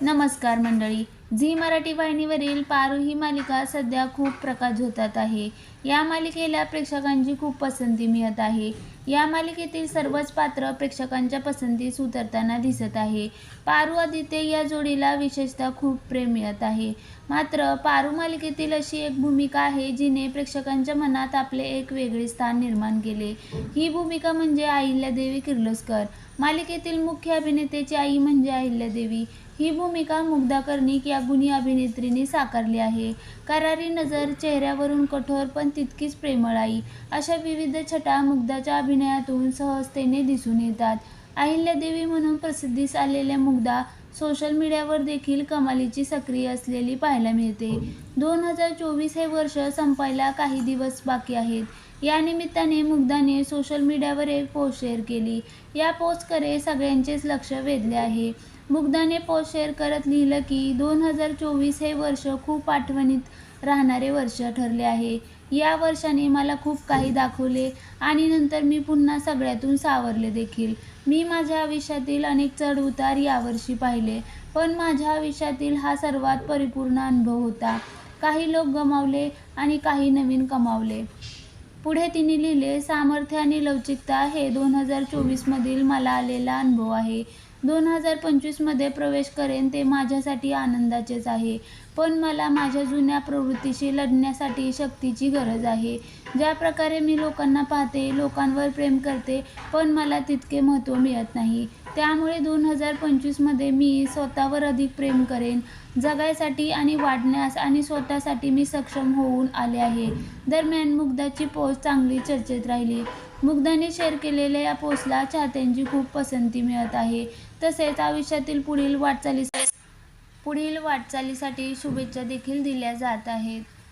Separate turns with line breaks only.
नमस्कार मंडळी. झी मराठी वाहिनीवरील पारू ही मालिका सध्या खूप प्रकाश झोतात आहे. या मालिकेला प्रेक्षकांची खूप पसंती मिळत आहे. या मालिकेतील सर्वच पात्र प्रेक्षकांच्या पसंतीस उतरताना दिसत आहे. पारू आदित्य या जोडीला विशेषतः खूप प्रेम मिळत आहे. मात्र पारू मालिकेतील अशी एक भूमिका आहे जिने प्रेक्षकांच्या मनात आपले एक वेगळे स्थान निर्माण केले. ही भूमिका म्हणजे अहिल्यादेवी किर्लोस्कर. मालिकेतील मुख्य अभिनेत्याची आई म्हणजे अहिल्यादेवी ही भूमिका मुग्धा कर्णिक या गुणी अभिनेत्रीने साकारली आहे. करारी नजर चेहऱ्यावरून कठोर पण तितकीच प्रेमळ आई. अशा विविध छटा मुग्धाच्या अभिनयातून सहजतेने दिसून येतात. अहिल्यादेवी म्हणून प्रसिद्धीस आलेल्या मुग्धा सोशल मीडियावर देखील कमालीची सक्रिय असलेली पाहायला मिळते. दोन हजार चोवीस हे वर्ष संपायला काही दिवस बाकी आहेत. या निमित्ताने मुग्धाने सोशल मीडियावर एक पोस्ट शेअर केली. या पोस्टकडे सगळ्यांचेच लक्ष वेधले आहे. मुग्धाने पोस्ट शेअर करत लिहिलं की दोन हजार चोवीस हे वर्ष खूप आठवणीत राहणारे वर्ष ठरले आहे. या वर्षाने मला खूप काही दाखवले आणि नंतर मी पुन्हा सगळ्यातून सावरले देखील. मी माझ्या आयुष्यातील अनेक चढउतार यावर्षी पाहिले पण माझ्या आयुष्यातील हा सर्वात परिपूर्ण अनुभव होता. काही लोक गमावले आणि काही नवीन कमावले. पुढे तिने लिहिले सामर्थ्य आणि लवचिकता हे दोन हजार चोवीसमधील मला आलेला अनुभव आहे. दोन हजार पंचवीसमध्ये प्रवेश करेन ते माझ्यासाठी आनंदाचेच आहे. पण मला माझ्या जुन्या प्रवृत्तीशी लढण्यासाठी शक्तीची गरज आहे. ज्या प्रकारे मी लोकांना पाहते लोकांवर प्रेम करते पण मला तितके महत्त्व मिळत नाही. त्यामुळे दोन हजार पंचवीसमध्ये मी स्वतःवर अधिक प्रेम करेन. जगायसाठी आणि वाढण्यास आणि स्वतःसाठी मी सक्षम होऊन आले आहे. दरम्यान मुग्धाची पोस्ट चांगली चर्चेत राहिली. मुग्धाने शेअर केलेल्या या पोस्टला चाहत्यांची खूप पसंती मिळत आहे. तसेच आयुष्यातील पुढील वाटचाली पुढील वाटचालीसाठी शुभेच्छा देखील दिल्या जात आहेत.